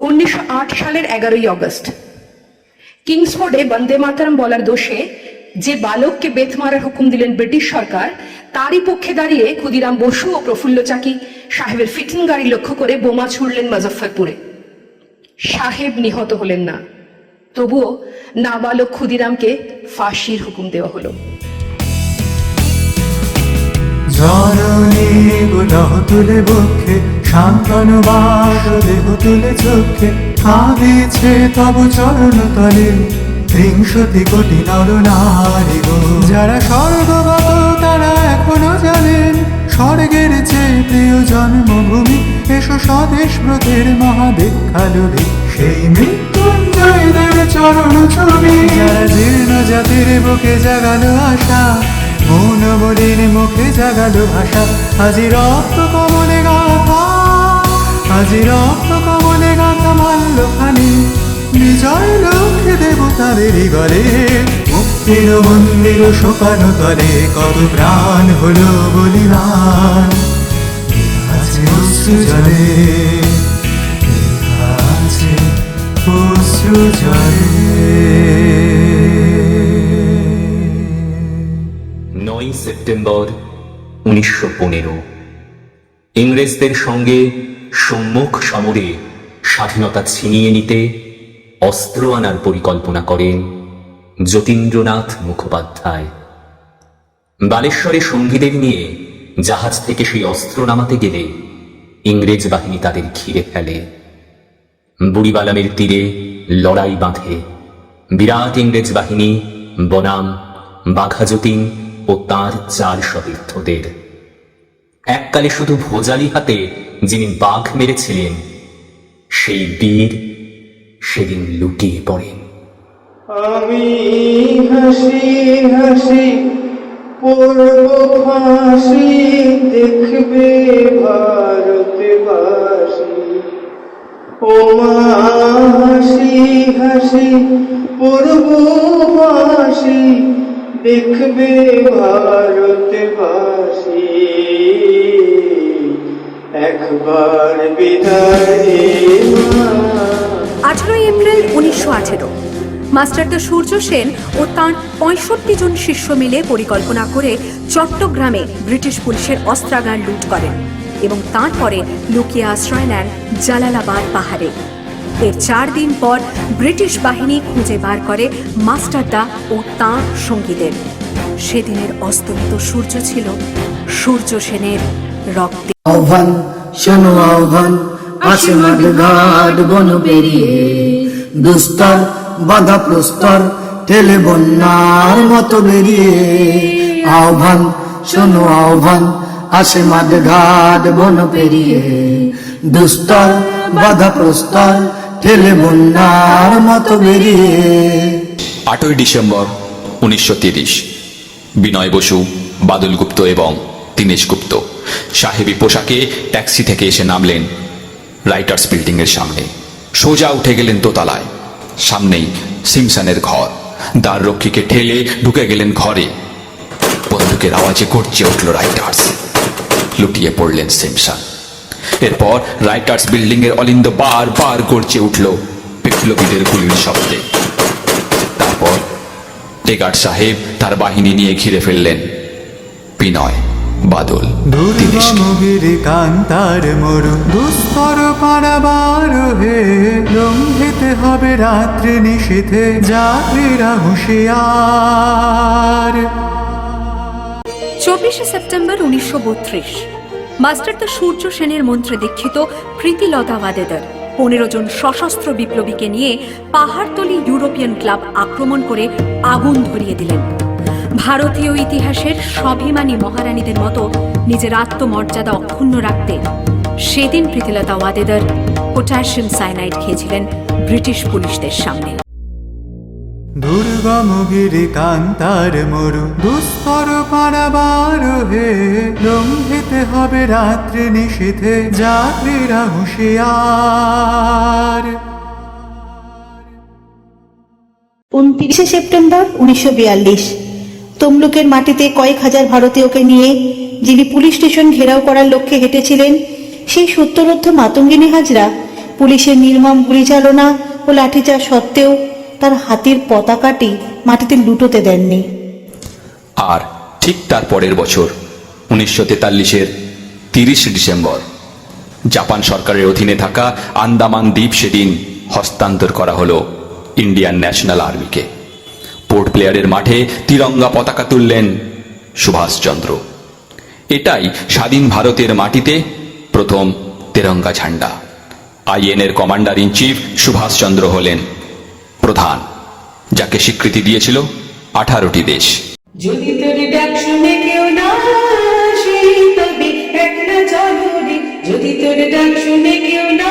উনিশশো সালের এগারোই অগস্ট কিংসফোর্ডে বন্দে মাতারাম বলার দোষে যে বালককে বেত মারার হুকুম দিলেন ব্রিটিশ সরকার, তারই পক্ষে দাঁড়িয়ে ক্ষুদিরাম বসু ও প্রফুল্ল চাকি সাহেবের ফিটিং গাড়ি লক্ষ্য করে বোমা ছুড়লেন মুজফ্ফরপুরে। সাহেব নিহত হলেন না। তবুও নাবালক ক্ষুদিরামকে ফাঁসির হুকুম দেওয়া হলো। জননী দেহ তুলে চোখে, কাঁদিছে তব চরণ তলে ত্রিংশতি কোটি নর নারী যারা স্বর্গগত তারা এখনও জানেন, স্বর্গের চেয়ে প্রিয় জন্মভূমি। এসো স্বদেশ ব্রতের মহাদীক্ষালুভি সেই মৃত্যুঞ্জয়দের চরণ ছবি। যারা জীর্ণ জাতির বুকে জাগালো আশা, মৌন বলির মুখে জাগালো ভাষা। আজি রক্ত কমলে গাথা, আজি রক্ত কমলে গাথা মাল্য খানি বিজয় লক্ষ্যে দেবতাদের গলে মুক্তির মন্দির শোকানো তলে কত প্রাণ হলো বলিদান। আছে অশ্রু জলে? নয় সেপ্টেম্বর উনিশশো পনেরো। ইংরেজদের সঙ্গে সম্মুখ সমরে স্বাধীনতা ছিনিয়ে নিতে অস্ত্র আনার পরিকল্পনা করেন যতীন্দ্রনাথ মুখোপাধ্যায়। বালেশ্বরে সঙ্গীদের নিয়ে জাহাজ থেকে সেই অস্ত্র নামাতে গেলে ইংরেজ বাহিনী তাদের ঘিরে ফেলে। বুড়িবালামের তীরে লড়াই বাঁধে। বিরাট ইংরেজ বাহিনী, বনাম বাঘা যতীন ও তাঁর চার সতীর্থদের। এককালে শুধু ভোজালি হাতে যিনি বাঘ মেরেছিলেন, সেই বীর সেদিন লুটিয়ে পড়েন আমি হাসি হাসি পড়ব ফাঁসি, দেখবে ভারতবাসী ও মা, হাসি হাসি পড়ব ফাঁসি, দেখবে ভারতবাসী একবার বিদায় মা। আঠারোই এপ্রিল উনিশশো আঠেরো। মাস্টারদা সূর্য সেন ও তাঁর পঁয়ষট্টি জন শিষ্য মিলে পরিকল্পনা করে চট্টগ্রামে ব্রিটিশ পুলিশের অস্ত্রাগার লুট করেন এবং তারপরে লুকিয়ে আশ্রয় নেন জালালাবাদ পাহাড়ে। এর চার দিন পর ব্রিটিশ বাহিনী খুঁজে বার করে মাস্টারদা ও তাঁর সঙ্গীদের। সেদিনের অস্তমিত সূর্য ছিল সূর্য সেনের রক্তে। আহ্বান, শোনো আহ্বান। আসে মাঠ ঘাট বন পেরিয়ে, দুস্তর, বাধা প্রস্তর, ঠেলে বন্যার মতো বেরিয়ে। আহ্বান, শোনো আহ্বান আসে মাঠ ঘাট বন পেরিয়ে, দুস্তর, বাধা প্রস্তর, ঠেলে বন্যার মতো বেরিয়ে। আটই ডিসেম্বর, উনিশশো বিনয় বসু, বাদল গুপ্ত এবং দীনেশ গুপ্ত, সাহেবী পোশাকে ট্যাক্সি থেকে এসে নামলেন। রাইটার্স বিল্ডিং এর সামনে। সোজা উঠে গেলেন দোতলায়। সামনেই সিমসনের ঘর। দ্বার রক্ষীকে ঠেলে ঢুকে গেলেন ঘরে। বন্দুকের আওয়াজে গর্জে উঠল রাইটার্স লুটিয়ে পড়লেন সিমসন। এরপর রাইটার্স বিল্ডিং এর অলিন্দ বার বার গর্জে উঠল বিপ্লবীদের গুলির শব্দে। তারপর টেগার সাহেব তার বাহিনী নিয়ে ঘিরে ফেললেন। বিনয়। বাদল। দীনেশ দুর্গমগিরি কান্তার মরু দুস্তর পারাবার হে লঙ্ঘিতে হবে রাত্রি নিশীথে যাত্রীরা হুঁশিয়ার। চব্বিশে সেপ্টেম্বর উনিশশো বত্রিশ মাস্টারদা সূর্য সেনের মন্ত্রে দীক্ষিত প্রীতিলতা ওয়াদেদার পনেরো জন সশস্ত্র বিপ্লবীকে নিয়ে পাহাড়তলি ইউরোপিয়ান ক্লাব আক্রমণ করে আগুন ধরিয়ে দিলেন। ভারতীয় ইতিহাসের স্বাভিমানী মহারানীদের মতো নিজের আত্মমর্যাদা অক্ষুণ্ণ রাখতে সেদিন প্রীতিলতা ওয়াদেদার পটাশিয়াম সাইনাইড খেয়েছিলেন ব্রিটিশ পুলিশদের সামনে। দুর্গম গিরি কান্তার মরু দুস্তর পারাবার হে লঙ্ঘিতে হবে রাত্রি নিশীথে যাত্রীরা হুঁশিয়ার। উনত্রিশে সেপ্টেম্বর উনিশশো বিয়াল্লিশ। তমলুকের মাটিতে কয়েক হাজার ভারতীয়কে নিয়ে যিনি পুলিশ স্টেশন ঘেরাও করার লক্ষ্যে হেঁটেছিলেন, সেই সত্যরোধ্য মাতঙ্গিনী হাজরা পুলিশের নির্মম গুলিচালনা ও লাঠিচার্জ সত্ত্বেও তার হাতির পতাকাটি মাটিতে লুটোতে দেননি। আর ঠিক তার পরের বছর, উনিশশো তেতাল্লিশের তিরিশে ডিসেম্বর, জাপান সরকারের অধীনে থাকা আন্দামান দ্বীপ সেদিন হস্তান্তর করা হলো ইন্ডিয়ান ন্যাশনাল আর্মিকে। পোর্ট প্লেয়ারের মাঠে তিরঙ্গা পতাকা তুললেন সুভাষচন্দ্র এটাই স্বাধীন ভারতের মাটিতে প্রথম তেরঙ্গা ঝান্ডা। আইএনের কমান্ডার ইন চিফ সুভাষচন্দ্র হলেন প্রধান, যাকে স্বীকৃতি দিয়েছিল আঠারোটি দেশ। যদি ডাক শুনে কেউ না যদি ডাক শুনে কেউ না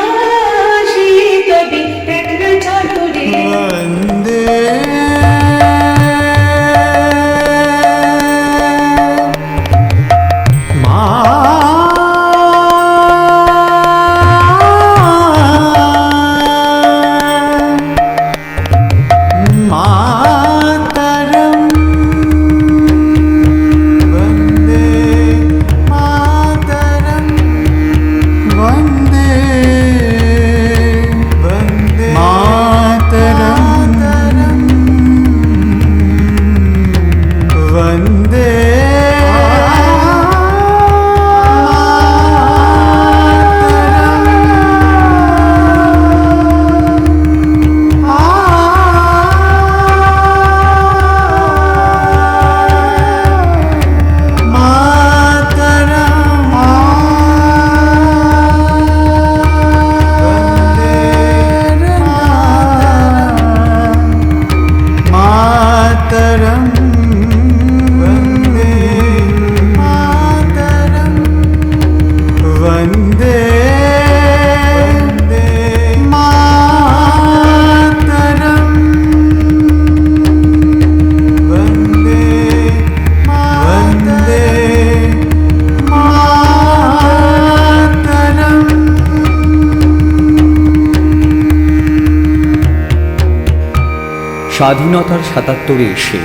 স্বাধীনতার সাতাত্তরে এসে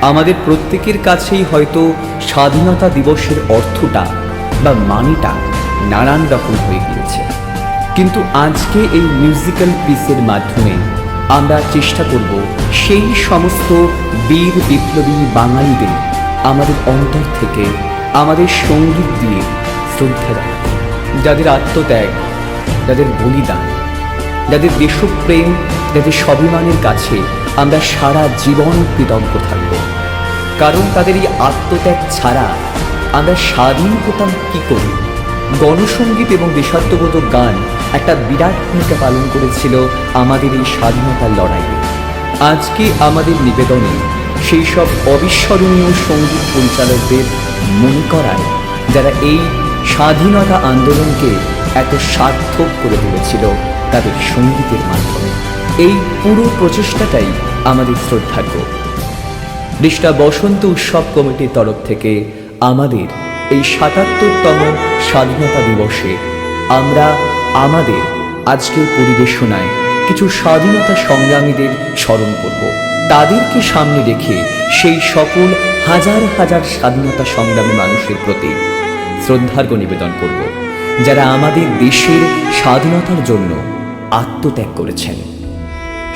আমাদের প্রত্যেকের কাছেই হয়তো স্বাধীনতা দিবসের অর্থটা বা মানেটা নানান রকম হয়ে গিয়েছে। কিন্তু আজকে এই মিউজিক্যাল পিসের মাধ্যমে আমরা চেষ্টা করব সেই সমস্ত বীর বিপ্লবী বাঙালিদের আমাদের অন্তর থেকে আমাদের সংগীত দিয়ে শ্রদ্ধা জানাতে। যাদের আত্মত্যাগ, যাদের বলিদান, যাদের দেশপ্রেম, যাদের স্বাভিমানের কাছে আমরা সারা জীবন কৃতজ্ঞ থাকব। কারণ তাদের এই আত্মত্যাগ ছাড়া আমরা স্বাধীন হতাম কি করে? গণসঙ্গীত এবং দেশাত্মবোধক গান একটা বিরাট ভূমিকা পালন করেছিল আমাদের এই স্বাধীনতার লড়াইয়ে। আজকে আমাদের নিবেদনে সেই সব অবিস্মরণীয় সংগীত পরিচালকদের মনে করায় যারা এই স্বাধীনতা আন্দোলনকে এত সার্থক করে তুলেছিল তাদের সঙ্গীতের মাধ্যমে। এই পুরো প্রচেষ্টাটাই আমাদের শ্রদ্ধার্ঘ রিষ্টা বসন্ত উৎসব কমিটির তরফ থেকে আমাদের এই সাতাত্তরতম স্বাধীনতা দিবসে আমরা আমাদের আজকের পরিবেশনায় কিছু স্বাধীনতা সংগ্রামীদের স্মরণ করব। তাদেরকে সামনে রেখে সেই সকল হাজার হাজার স্বাধীনতা সংগ্রামী মানুষের প্রতি শ্রদ্ধার্ঘ্য নিবেদন করব, যারা আমাদের দেশের স্বাধীনতার জন্য আত্মত্যাগ করেছেন।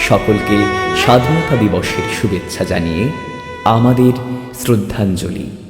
সকলকে স্বাধীনতা দিবসের শুভেচ্ছা জানিয়ে আমাদের শ্রদ্ধাঞ্জলি।